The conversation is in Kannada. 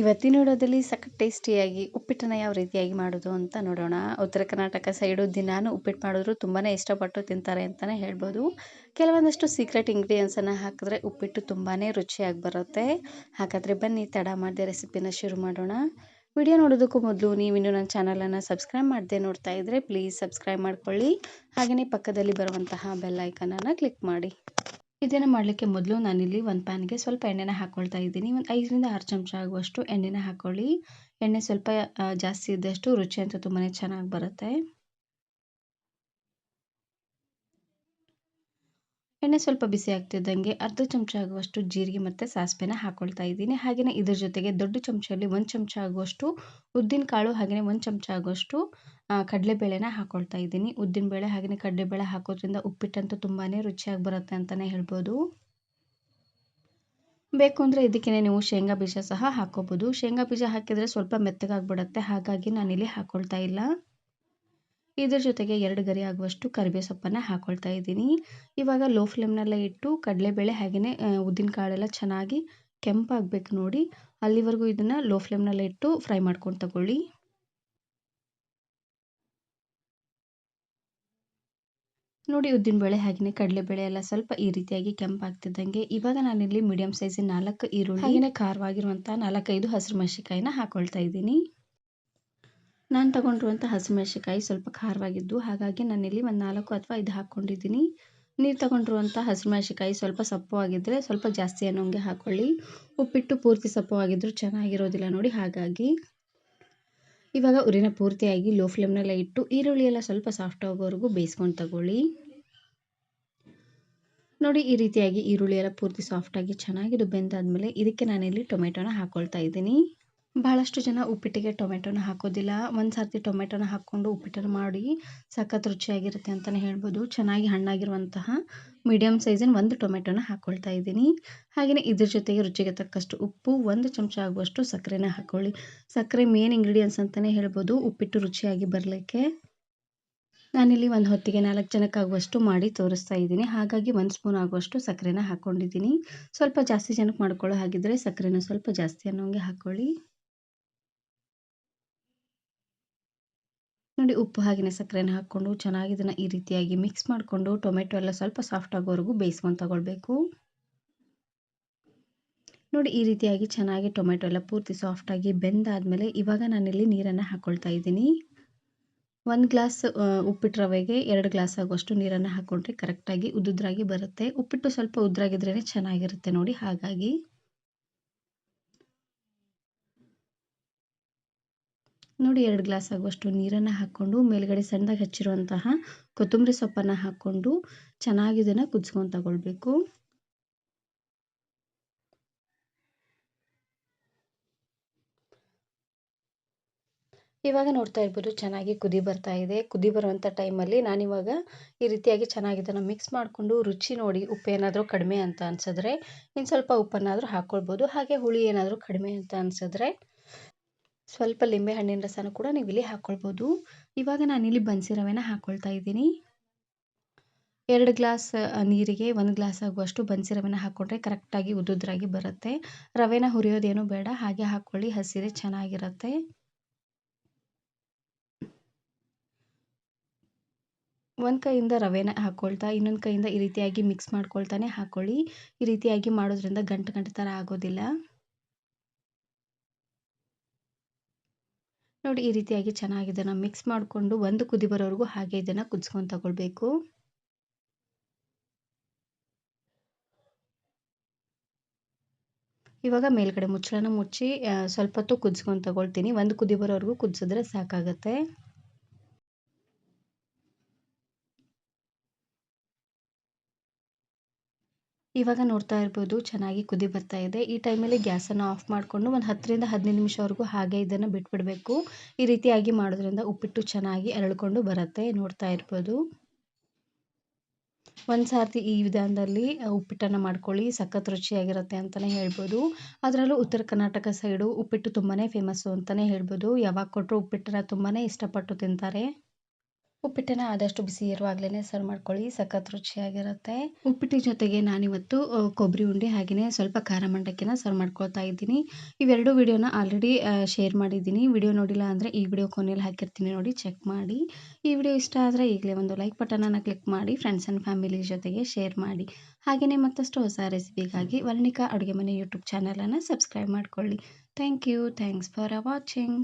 ಇವತ್ತಿನ ವಿಡಿಯೋದಲ್ಲಿ ಸಖತ್ ಟೇಸ್ಟಿಯಾಗಿ, ಉಪ್ಪಿಟ್ಟನ್ನು ಯಾವ ರೀತಿಯಾಗಿ ಮಾಡೋದು ಅಂತ ನೋಡೋಣ. ಉತ್ತರ ಕರ್ನಾಟಕ ಸೈಡು ದಿನಾನು ಉಪ್ಪಿಟ್ಟು ಮಾಡಿದ್ರು ತುಂಬಾ ಇಷ್ಟಪಟ್ಟು ತಿಂತಾರೆ ಅಂತಲೇ ಹೇಳ್ಬೋದು. ಕೆಲವೊಂದಷ್ಟು ಸೀಕ್ರೆಟ್ ಇಂಗ್ರೀಡಿಯೆಂಟ್ಸನ್ನು ಹಾಕಿದ್ರೆ ಉಪ್ಪಿಟ್ಟು ತುಂಬಾ ರುಚಿಯಾಗಿ ಬರುತ್ತೆ. ಹಾಗಾದರೆ ಬನ್ನಿ, ತಡ ಮಾಡದೆ ರೆಸಿಪಿನ ಶುರು ಮಾಡೋಣ. ವಿಡಿಯೋ ನೋಡೋದಕ್ಕೂ ಮೊದಲು ನೀವಿನ್ನು ನನ್ನ ಚಾನಲನ್ನು ಸಬ್ಸ್ಕ್ರೈಬ್ ಮಾಡದೆ ನೋಡ್ತಾ ಇದ್ದರೆ ಪ್ಲೀಸ್ ಸಬ್ಸ್ಕ್ರೈಬ್ ಮಾಡ್ಕೊಳ್ಳಿ. ಹಾಗೆಯೇ ಪಕ್ಕದಲ್ಲಿ ಬರುವಂತಹ ಬೆಲ್ಲೈಕನನ್ನು ಕ್ಲಿಕ್ ಮಾಡಿ. ಇದನ್ನು ಮಾಡಲಿಕ್ಕೆ ಮೊದಲು ನಾನಿಲ್ಲಿ ಒಂದು ಪ್ಯಾನ್ಗೆ ಸ್ವಲ್ಪ ಎಣ್ಣೆನ ಹಾಕ್ಕೊಳ್ತಾ ಇದ್ದೀನಿ. ಒಂದು ಐದರಿಂದ ಆರು ಚಮಚ ಆಗುವಷ್ಟು ಎಣ್ಣೆನ ಹಾಕ್ಕೊಳ್ಳಿ ಎಣ್ಣೆ ಸ್ವಲ್ಪ ಜಾಸ್ತಿ ಇದ್ದಷ್ಟು ರುಚಿ ಅಂತೂ ತುಂಬಾ ಚೆನ್ನಾಗಿ ಬರುತ್ತೆ. ಎಣ್ಣೆ ಸ್ವಲ್ಪ ಬಿಸಿ ಆಗ್ತಿದ್ದಂಗೆ ಅರ್ಧ ಚಮಚ ಆಗುವಷ್ಟು ಜೀರಿಗೆ ಮತ್ತು ಸಾಸಿವೆನ ಹಾಕ್ಕೊಳ್ತಾ ಇದ್ದೀನಿ. ಹಾಗೆಯೇ ಇದ್ರ ಜೊತೆಗೆ ದೊಡ್ಡ ಚಮಚಲ್ಲಿ ಒಂದು ಚಮಚ ಆಗುವಷ್ಟು ಉದ್ದಿನ ಕಾಳು ಹಾಗೆಯೇ ಒಂದು ಚಮಚ ಆಗುವಷ್ಟು ಕಡಲೆಬೇಳೆನ ಹಾಕ್ಕೊಳ್ತಾ ಇದ್ದೀನಿ. ಉದ್ದಿನಬೇಳೆ ಹಾಗೆಯೇ ಕಡಲೆಬೇಳೆ ಹಾಕೋದ್ರಿಂದ ಉಪ್ಪಿಟ್ಟಂತೂ ತುಂಬಾ ರುಚಿಯಾಗಿ ಬರುತ್ತೆ ಅಂತಲೇ ಹೇಳ್ಬೋದು. ಬೇಕು ಅಂದರೆ ಇದಕ್ಕೆ ನೀವು ಶೇಂಗಾ ಬೀಜ ಸಹ ಹಾಕ್ಕೋಬೋದು ಶೇಂಗಾ ಬೀಜ ಹಾಕಿದರೆ ಸ್ವಲ್ಪ ಮೆತ್ತಗಾಗ್ಬಿಡುತ್ತೆ, ಹಾಗಾಗಿ ನಾನಿಲ್ಲಿ ಹಾಕ್ಕೊಳ್ತಾ ಇಲ್ಲ. ಇದ್ರ ಜೊತೆಗೆ ಎರಡು ಗರಿ ಆಗುವಷ್ಟು ಕರಿಬೇವು ಸೊಪ್ಪನ್ನು ಹಾಕ್ಕೊಳ್ತಾ ಇದ್ದೀನಿ. ಇವಾಗ ಲೋ ಫ್ಲೇಮ್ನಲ್ಲೇ ಇಟ್ಟು ಕಡಲೆಬೇಳೆ ಹಾಗೆಯೇ ಉದ್ದಿನ ಕಾಳೆಲ್ಲ ಚೆನ್ನಾಗಿ ಕೆಂಪಾಗಬೇಕು ನೋಡಿ. ಅಲ್ಲಿವರೆಗೂ ಇದನ್ನು ಲೋ ಫ್ಲೇಮ್ನಲ್ಲೇ ಇಟ್ಟು ಫ್ರೈ ಮಾಡ್ಕೊಂಡು ತಗೊಳ್ಳಿ. ನೋಡಿ ಉದ್ದಿನಬೇಳೆ ಹಾಗೆಯೇ ಕಡಲೆಬೇಳೆ ಎಲ್ಲ ಸ್ವಲ್ಪ ಈ ರೀತಿಯಾಗಿ ಕೆಂಪಾಗ್ತಿದ್ದಂಗೆ. ಇವಾಗ ನಾನಿಲ್ಲಿ ಮೀಡಿಯಂ ಸೈಜಿನ ನಾಲ್ಕು ಈರುಳ್ಳಿ ಹಾಗೆಯೇ ಖಾರವಾಗಿರುವಂಥ ನಾಲ್ಕೈದು ಹಸಿರು ಮೆಣಸಿಕಾಯಿನ ಹಾಕ್ಕೊಳ್ತಾ ಇದ್ದೀನಿ. ನಾನು ತಗೊಂಡಿರುವಂಥ ಹಸಿಮೆಣಸಿಕಾಯಿ ಸ್ವಲ್ಪ ಖಾರವಾಗಿದ್ದು, ಹಾಗಾಗಿ ನಾನಿಲ್ಲಿ ಒಂದು ನಾಲ್ಕು ಅಥವಾ ಐದು ಹಾಕ್ಕೊಂಡಿದ್ದೀನಿ ನೀವು ತಗೊಂಡಿರುವಂಥ ಹಸಿಮೆಣಸಿಕಾಯಿ ಸ್ವಲ್ಪ ಸಪ್ಪವಾಗಿದ್ದರೆ ಸ್ವಲ್ಪ ಜಾಸ್ತಿ ಅನ್ನೋಂಗೆ ಹಾಕ್ಕೊಳ್ಳಿ ಉಪ್ಪಿಟ್ಟು ಪೂರ್ತಿ ಸಪ್ಪವಾಗಿದ್ದರೂ ಚೆನ್ನಾಗಿರೋದಿಲ್ಲ ನೋಡಿ, ಹಾಗಾಗಿ. ಇವಾಗ ಉರಿನ ಪೂರ್ತಿಯಾಗಿ ಲೋ ಫ್ಲೇಮ್ನೆಲ್ಲ ಇಟ್ಟು ಈರುಳ್ಳಿ ಎಲ್ಲ ಸ್ವಲ್ಪ ಸಾಫ್ಟ್ ಆಗೋವರೆಗೂ ಬೇಯಿಸ್ಕೊಂಡು ತಗೊಳ್ಳಿ. ನೋಡಿ, ಈ ರೀತಿಯಾಗಿ ಈರುಳ್ಳಿ ಎಲ್ಲ ಪೂರ್ತಿ ಸಾಫ್ಟಾಗಿ ಚೆನ್ನಾಗಿದ್ದು ಬೆಂದಾದಮೇಲೆ ಇದಕ್ಕೆ ನಾನಿಲ್ಲಿ ಟೊಮೆಟೊನ ಹಾಕ್ಕೊಳ್ತಾ ಇದ್ದೀನಿ. ಭಾಳಷ್ಟು ಜನ ಉಪ್ಪಿಟ್ಟಿಗೆ ಟೊಮೆಟೊನ ಹಾಕೋದಿಲ್ಲ. ಒಂದು ಸರ್ತಿ ಟೊಮೆಟೊನ ಹಾಕ್ಕೊಂಡು ಉಪ್ಪಿಟ್ಟನ್ನು ಮಾಡಿ ಸಖತ್ತು ರುಚಿಯಾಗಿರುತ್ತೆ ಅಂತಲೇ ಹೇಳ್ಬೋದು. ಚೆನ್ನಾಗಿ ಹಣ್ಣಾಗಿರುವಂತಹ ಮೀಡಿಯಮ್ ಸೈಜಿನ ಒಂದು ಟೊಮೆಟೋನ ಹಾಕ್ಕೊಳ್ತಾ ಇದ್ದೀನಿ. ಹಾಗೆಯೇ ಇದ್ರ ಜೊತೆಗೆ ರುಚಿಗೆ ತಕ್ಕಷ್ಟು ಉಪ್ಪು, ಒಂದು ಚಮಚ ಆಗುವಷ್ಟು ಸಕ್ಕರೆನ ಹಾಕ್ಕೊಳ್ಳಿ ಸಕ್ಕರೆ ಮೇನ್ ಇಂಗ್ರೀಡಿಯೆಂಟ್ಸ್ ಅಂತಲೇ ಹೇಳ್ಬೋದು. ಉಪ್ಪಿಟ್ಟು ರುಚಿಯಾಗಿ ಬರಲಿಕ್ಕೆ. ನಾನಿಲ್ಲಿ ಒಂದು ಹೊತ್ತಿಗೆ ನಾಲ್ಕು ಜನಕ್ಕಾಗುವಷ್ಟು ಮಾಡಿ ತೋರಿಸ್ತಾ ಇದ್ದೀನಿ. ಹಾಗಾಗಿ ಒಂದು ಸ್ಪೂನ್ ಆಗುವಷ್ಟು ಸಕ್ಕರೆನ ಹಾಕ್ಕೊಂಡಿದ್ದೀನಿ ಸ್ವಲ್ಪ ಜಾಸ್ತಿ ಜನಕ್ಕೆ ಮಾಡ್ಕೊಳ್ಳೋ ಹಾಗಿದ್ದರೆ ಸಕ್ಕರೆನ ಸ್ವಲ್ಪ ಜಾಸ್ತಿ ಅನ್ನೋಂಗೆ ಹಾಕ್ಕೊಳ್ಳಿ ನೋಡಿ ಉಪ್ಪು ಹಾಗೆಯೇ ಸಕ್ಕರೆನ ಹಾಕ್ಕೊಂಡು ಚೆನ್ನಾಗಿ ಇದನ್ನು ಈ ರೀತಿಯಾಗಿ ಮಿಕ್ಸ್ ಮಾಡಿಕೊಂಡು ಟೊಮೆಟೊ ಎಲ್ಲ ಸ್ವಲ್ಪ ಸಾಫ್ಟ್ ಆಗೋವರೆಗೂ ಬೇಯಿಸ್ಕೊಂಡು ತಗೊಳ್ಬೇಕು. ನೋಡಿ ಈ ರೀತಿಯಾಗಿ ಚೆನ್ನಾಗಿ ಟೊಮೆಟೊ ಎಲ್ಲ ಪೂರ್ತಿ ಸಾಫ್ಟಾಗಿ ಬೆಂದಾದಮೇಲೆ ಇವಾಗ ನಾನಿಲ್ಲಿ ನೀರನ್ನು ಹಾಕ್ಕೊಳ್ತಾ ಇದ್ದೀನಿ. ಒಂದು ಗ್ಲಾಸ್ ಉಪ್ಪಿಟ್ಟು ರವೆಗೆ ಎರಡು ಗ್ಲಾಸ್ ಆಗುವಷ್ಟು ನೀರನ್ನು ಹಾಕ್ಕೊಂಡ್ರೆ ಕರೆಕ್ಟಾಗಿ ಉದ್ದುದ್ರಾಗಿ ಬರುತ್ತೆ. ಉಪ್ಪಿಟ್ಟು ಸ್ವಲ್ಪ ಉದ್ರಾಗಿದ್ರೇ ಚೆನ್ನಾಗಿರುತ್ತೆ ನೋಡಿ ಹಾಗಾಗಿ. ನೋಡಿ ಎರಡು ಗ್ಲಾಸ್ ಆಗುವಷ್ಟು ನೀರನ್ನು ಹಾಕ್ಕೊಂಡು ಮೇಲ್ಗಡೆ ಸಣ್ಣದಾಗಿ ಹಚ್ಚಿರುವಂತಹ ಕೊತ್ತಂಬರಿ ಸೊಪ್ಪನ್ನು ಹಾಕ್ಕೊಂಡು ಚೆನ್ನಾಗಿ ಇದನ್ನು ಕುದಿಸ್ಕೊಂಡು ತಗೊಳ್ಬೇಕು. ಇವಾಗ ನೋಡ್ತಾ ಇರ್ಬೋದು ಚೆನ್ನಾಗಿ ಕುದಿ ಬರ್ತಾ ಇದೆ. ಕುದಿ ಬರುವಂಥ ಟೈಮಲ್ಲಿ ನಾನಿವಾಗ ಈ ರೀತಿಯಾಗಿ ಚೆನ್ನಾಗಿ ಇದನ್ನು ಮಿಕ್ಸ್ ಮಾಡಿಕೊಂಡು ರುಚಿ ನೋಡಿ ಉಪ್ಪು ಏನಾದರೂ ಕಡಿಮೆ ಅಂತ ಅನ್ಸಿದ್ರೆ ಇನ್ನು ಸ್ವಲ್ಪ ಉಪ್ಪನ್ನಾದರೂ ಹಾಕ್ಕೊಳ್ಬೋದು ಹಾಗೆ ಹುಳಿ ಏನಾದರೂ ಕಡಿಮೆ ಅಂತ ಅನಿಸಿದ್ರೆ ಸ್ವಲ್ಪ ಲಿಂಬೆ ಹಣ್ಣಿನ ರಸನ ಕೂಡ ನೀವು ಇಲ್ಲಿ ಹಾಕ್ಕೊಳ್ಬೋದು ಇವಾಗ ನಾನಿಲ್ಲಿ ಬನ್ಸಿ ರವೆನ ಹಾಕ್ಕೊಳ್ತಾ ಇದ್ದೀನಿ. ಎರಡು ಗ್ಲಾಸ್ ನೀರಿಗೆ ಒಂದು ಗ್ಲಾಸ್ ಆಗುವಷ್ಟು ಬನ್ಸಿ ರವೆನ ಹಾಕ್ಕೊಂಡ್ರೆ ಕರೆಕ್ಟಾಗಿ ಉದ್ದುದ್ರಾಗಿ ಬರುತ್ತೆ. ರವೆನ ಹುರಿಯೋದೇನು ಬೇಡ, ಹಾಗೆ ಹಾಕ್ಕೊಳ್ಳಿ ಹಸಿರೆ ಚೆನ್ನಾಗಿರುತ್ತೆ. ಒಂದು ಕೈಯಿಂದ ರವೆನ ಹಾಕ್ಕೊಳ್ತಾ ಇನ್ನೊಂದು ಕೈಯಿಂದ ಈ ರೀತಿಯಾಗಿ ಮಿಕ್ಸ್ ಮಾಡ್ಕೊಳ್ತಾನೆ ಹಾಕ್ಕೊಳ್ಳಿ ಈ ರೀತಿಯಾಗಿ ಮಾಡೋದ್ರಿಂದ ಗಂಟು ಗಂಟು ಥರ ಆಗೋದಿಲ್ಲ. ನೋಡಿ, ಈ ರೀತಿಯಾಗಿ ಚೆನ್ನಾಗಿ ಇದನ್ನು ಮಿಕ್ಸ್ ಮಾಡಿಕೊಂಡು ಒಂದು ಕುದಿ ಬರೋವರೆಗೂ ಹಾಗೆ ಇದನ್ನು ಕುದಿಸ್ಕೊಂಡು ತಗೊಳ್ಬೇಕು. ಇವಾಗ ಮೇಲ್ಗಡೆ ಮುಚ್ಚಳನ ಮುಚ್ಚಿ ಸ್ವಲ್ಪ ಹೊತ್ತು ಕುದಿಸ್ಕೊಂಡು ತಗೊಳ್ತೀನಿ. ಒಂದು ಕುದಿ ಬರೋವರೆಗೂ ಕುದಿಸಿದ್ರೆ ಸಾಕಾಗತ್ತೆ. ಇವಾಗ ನೋಡ್ತಾ ಇರ್ಬೋದು, ಚೆನ್ನಾಗಿ ಕುದಿ ಬರ್ತಾ ಇದೆ. ಈ ಟೈಮಲ್ಲಿ ಗ್ಯಾಸನ್ನು ಆಫ್ ಮಾಡಿಕೊಂಡು ಒಂದು ಹತ್ತರಿಂದ ಹದಿನೈದು ನಿಮಿಷವರೆಗೂ ಹಾಗೆ ಇದನ್ನು ಬಿಟ್ಬಿಡಬೇಕು. ಈ ರೀತಿಯಾಗಿ ಮಾಡೋದ್ರಿಂದ ಉಪ್ಪಿಟ್ಟು ಚೆನ್ನಾಗಿ ಅರಳ್ಕೊಂಡು ಬರುತ್ತೆ ನೋಡ್ತಾ ಇರ್ಬೋದು. ಒಂದು ಸಾರ್ತಿ ಈ ವಿಧಾನದಲ್ಲಿ ಉಪ್ಪಿಟ್ಟನ್ನು ಮಾಡ್ಕೊಳ್ಳಿ, ಸಖತ್ ರುಚಿಯಾಗಿರುತ್ತೆ ಅಂತಲೇ ಹೇಳ್ಬೋದು. ಅದರಲ್ಲೂ ಉತ್ತರ ಕರ್ನಾಟಕ ಸೈಡು ಉಪ್ಪಿಟ್ಟು ತುಂಬಾ ಫೇಮಸ್ಸು ಅಂತಲೇ ಹೇಳ್ಬೋದು. ಯಾವಾಗ ಕೊಟ್ಟರು ಉಪ್ಪಿಟ್ಟನ್ನು ತುಂಬಾ ಇಷ್ಟಪಟ್ಟು ತಿಂತಾರೆ. ಉಪ್ಪಿಟ್ಟನ್ನ ಆದಷ್ಟು ಬಿಸಿ ಇರುವಾಗಲೇ ಸರ್ವ್ ಮಾಡ್ಕೊಳ್ಳಿ, ಸಖತ್ ರುಚಿಯಾಗಿರುತ್ತೆ. ಉಪ್ಪಿಟ್ಟು ಜೊತೆಗೆ ನಾನಿವತ್ತು ಕೊಬ್ಬರಿ ಉಂಡೆ ಹಾಗೆಯೇ ಸ್ವಲ್ಪ ಖಾರ ಮಂಡಕ್ಕಿನ ಸರ್ವ್ ಮಾಡ್ಕೊಳ್ತಾ ಇದ್ದೀನಿ. ಇವೆರಡು ವಿಡಿಯೋನ ಆಲ್ರೆಡಿ ಶೇರ್ ಮಾಡಿದ್ದೀನಿ. ವಿಡಿಯೋ ನೋಡಿಲ್ಲ ಅಂದರೆ ಈ ವಿಡಿಯೋ ಕೊನೆಯಲ್ಲಿ ಹಾಕಿರ್ತೀನಿ ನೋಡಿ ಚೆಕ್ ಮಾಡಿ. ಈ ವಿಡಿಯೋ ಇಷ್ಟ ಆದರೆ ಈಗಲೇ ಒಂದು ಲೈಕ್ ಬಟನನ್ನು ಕ್ಲಿಕ್ ಮಾಡಿ ಫ್ರೆಂಡ್ಸ್ ಆ್ಯಂಡ್ ಫ್ಯಾಮಿಲಿ ಜೊತೆಗೆ ಶೇರ್ ಮಾಡಿ. ಹಾಗೆಯೇ ಮತ್ತಷ್ಟು ಹೊಸ ರೆಸಿಪಿಗಾಗಿ ವರ್ಣಿಕಾ ಅಡುಗೆ ಮನೆ ಯೂಟ್ಯೂಬ್ ಚಾನಲನ್ನು ಸಬ್ಸ್ಕ್ರೈಬ್ ಮಾಡ್ಕೊಳ್ಳಿ. Thank you thanks for watching